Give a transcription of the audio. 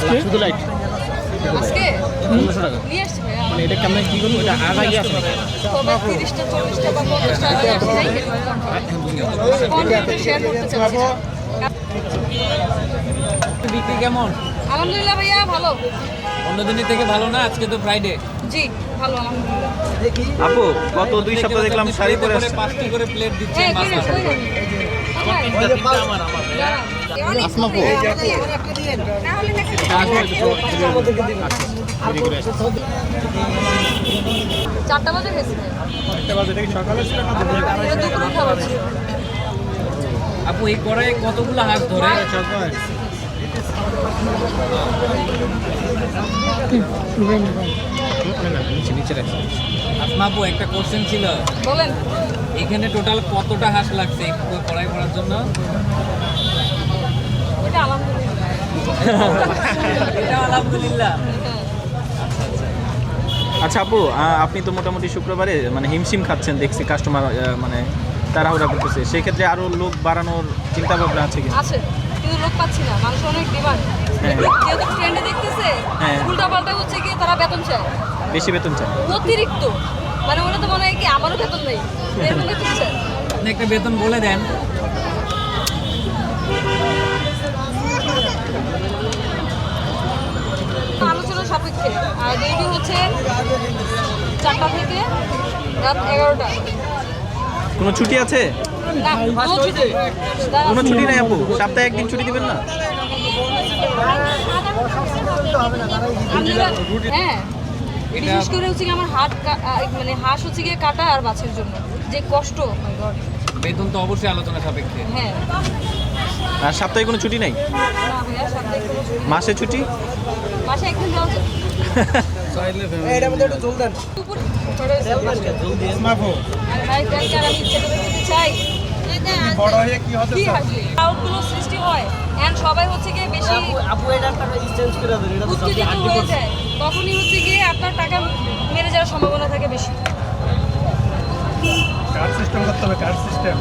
আজকে? শুধু লাইট আজকে? টাকা। মানে এটা কেমন কি করব? এটা আগে। বিক্রি কেমন? আলহামদুলিল্লাহ ভাইয়া ভালো। অন্য দিনের থেকে ভালো না? আজকে তো ফ্রাইডে জি ভালো আপু গত দুই সপ্তাহ দেখলাম শাড়ি পরে করে পাঁচটি করে প্লেট দিচ্ছে আচ্ছা, দেরি করে আসছি। চারটা বাজে গেছে একটা বাজে সকালে ছিল না দুপুরে? খাবার ছিল আপু এই কড়াই কতগুলো হাঁস ধরে? আসমা একটা কোশ্চেন ছিল। বলেন। এখানে টোটাল কতটা হাঁস লাগছে কড়াই করার জন্য? এটা আলহামদুলিল্লাহ। আচ্ছা আপু আপনি তো মোটামুটি শুক্রবারে মানে হিমশিম খাচ্ছেন দেখছি কাস্টমার মানে তাড়াহুড়া করতেছে। সেই ক্ষেত্রে আরও লোক বাড়ানোর চিন্তা ভাবনা আছে কি আছে কিন্তু লোক পাচ্ছি না মানুষ অনেক ডিমান্ড হ্যাঁ। যেহেতু ট্রেন্ডে দেখতেছে হ্যাঁ। উল্টা পাল্টা হচ্ছে কি তারা বেতন চায়। বেশি বেতন চান অতিরিক্ত। মানে ওরা তো মনে হয় কি আমারও বেতন নেই। এরকম বেতন চায় আপনি একটা বেতন বলে দেন। আলোচনা সাপেক্ষে। আর ডিউটি হচ্ছে চারটা থেকে রাত এগারোটা। কোনো ছুটি আছে? না কোনো ছুটি। কোনো ছুটি নাই আপু। সপ্তাহে একদিন ছুটি দিবেন না? আপনারা- হ্যাঁ বিশেষ করে হচ্ছে আমার হাট মানে হাঁস হচ্ছে গিয়ে কাটা আর বাছের জন্য। যে কষ্ট oh বেতন তো অবশ্যই আলোচনা সাপেক্ষে। হ্যাঁ। আর সপ্তাহে কোনো ছুটি নাই? না ভাইয়া সপ্তাহে কোনো ছুটি নেই। মাসে ছুটি? মাসে একদিন দেওয়া যায় দুপুর করে আসমা ইচ্ছে করে দেন এটা উত্তেজিত হয়ে যায়। তখনই হচ্ছে গিয়ে আপনার টাকা মেরে যাওয়ার সম্ভাবনা থাকে বেশি। কার্ড সিস্টেম করতে হবে কার্ড সিস্টেম